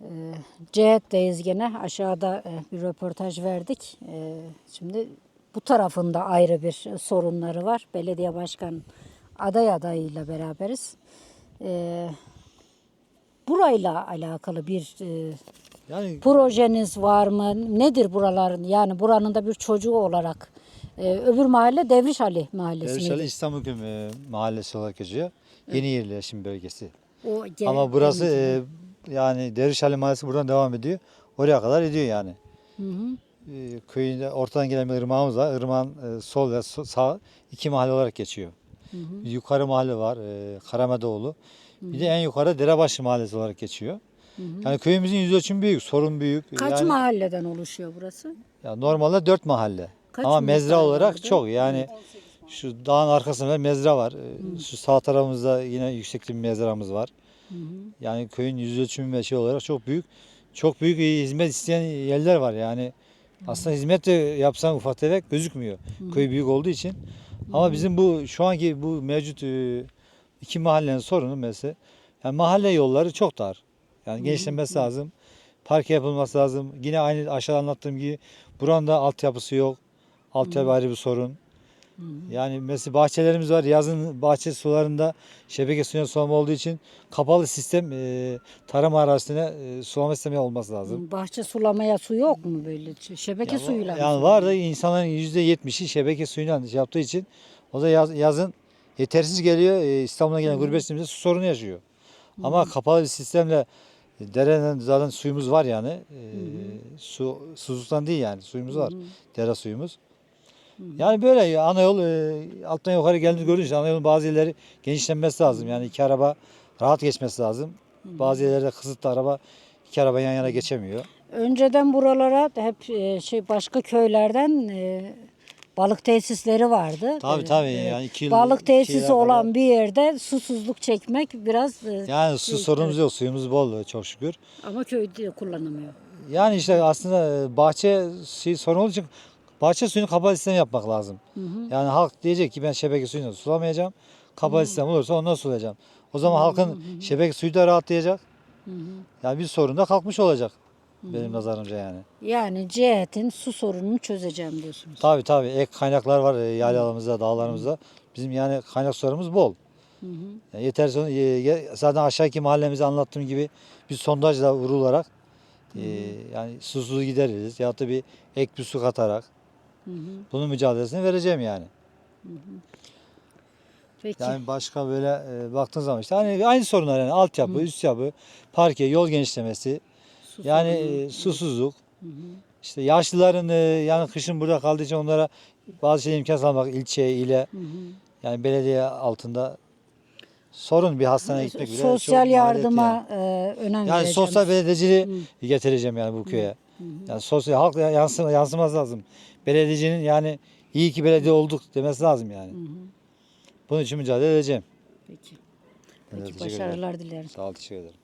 Ee, Cihet'teyiz gene. Aşağıda e, bir röportaj verdik. Ee, Şimdi bu tarafında ayrı bir sorunları var. Belediye başkan aday adayıyla beraberiz. Ee, Burayla alakalı bir e, Yani projeniz var mı? Nedir buraların? Yani buranın da bir çocuğu olarak. Ee, öbür mahalle Devriş Ali mahallesi Dervişhali miydi? İstanbul e, mahallesi olarak geçiyor. Yeni yerleşim bölgesi. O Ama burası e, yani Dervişhali mahallesi buradan devam ediyor. Oraya kadar ediyor yani. Hı hı. E, köyünde ortadan gelen bir ırmağımız var. Irmağın e, sol ve so- sağ iki mahalle olarak geçiyor. Bir yukarı mahalle var e, Karamedoğlu. Bir de en yukarı Derebaşı mahallesi olarak geçiyor. Yani köyümüzün yüz ölçümü büyük, sorun büyük. Kaç yani, mahalleden oluşuyor burası? ya normalde dört mahalle. Kaç Ama mezra olarak vardı? çok. Yani şu dağın arkasında mezra var. E, Şu sağ tarafımızda yine yüksekli bir mezramız var. Yani köyün yüz ölçümü ve şey olarak çok büyük. Çok büyük hizmet isteyen yerler var yani. Aslında hizmet de yapsan ufak tefek gözükmüyor. Köy büyük olduğu için. Ama bizim bu şu anki bu mevcut e, iki mahallenin sorunu mesela yani mahalle yolları çok dar. Yani genişlenmesi lazım. Park yapılması lazım. Yine aynı aşağıda anlattığım gibi buranın da altyapısı yok. Altyapı ayrı bir sorun. Yani mesela bahçelerimiz var. Yazın bahçe sularında şebeke suyuna sulama olduğu için kapalı sistem e, tarım arazisine e, sulama sistemi olması lazım. Bahçe sulamaya su yok mu böyle? Şebeke Ya, suyuyla mı yani var da insanların %70'i şebeke suyuyla şey yaptığı için o da yaz- yazın yetersiz geliyor. E, İstanbul'a gelen gurbetçilerimiz su sorunu yaşıyor. Ama kapalı bir sistemle dereden zaten suyumuz var yani. E, su susuzluktan değil yani suyumuz var. Dere suyumuz. Yani böyle ya, ana yol e, alttan yukarı geldiğini görünce ana yolun bazı yerleri genişlenmesi lazım. Yani iki araba rahat geçmesi lazım. Bazı yerlerde kısıtlı araba iki araba yan yana geçemiyor. Önceden buralara hep e, şey başka köylerden e, balık tesisleri vardı. Tabii E, tabii e, yani iki yıl Balık iki tesisi yıla olan kadar- bir yerde susuzluk çekmek biraz e, Yani su sorunumuz yok. Suyumuz bol çok şükür. ama köyde kullanılmıyor. Yani işte aslında e, bahçe suyu sorun olduğu için bahçe suyunu kapalı sistem yapmak lazım. Yani halk diyecek ki ben şebeke suyunu sulamayacağım. Kapalı sistem olursa ondan sulayacağım. O zaman halkın şebeke suyu da rahatlayacak. Yani bir sorun da kalkmış olacak. Benim nazarımca yani. Yani cihetin su sorununu çözeceğim diyorsunuz. Tabii tabii ek kaynaklar var e, yaylalarımızda, dağlarımızda. Bizim yani kaynak sularımız bol. Yani yeter son- e, ye- zaten aşağıki mahallemizi anlattığım gibi bir sondajla vurularak e, yani susuzluğu gideririz. Ya da bir ek bir su katarak bunun mücadelesini vereceğim yani. Peki. Yani başka böyle e, baktığın zaman işte hani aynı sorunlar yani altyapı, üst yapı, parke, yol genişlemesi, Su yani e, susuzluk. İşte yaşlıların e, yani kışın burada kaldığı için onlara bazı şeyler imkan sağlamak ilçeye, ile yani belediye altında sorun bir hastaneye gitmek bile Sosyal yardıma yani. e, önem Yani vereceğim. sosyal belediyeciliği getireceğim yani bu köye. Yani sosyal halk yansım, yansıması lazım. Belediyecinin yani iyi ki belediye olduk demesi lazım yani. Bunun için mücadele edeceğim. Peki. Peki teşekkür ederim. başarılar dilerim. Sağ ol, teşekkür ederim.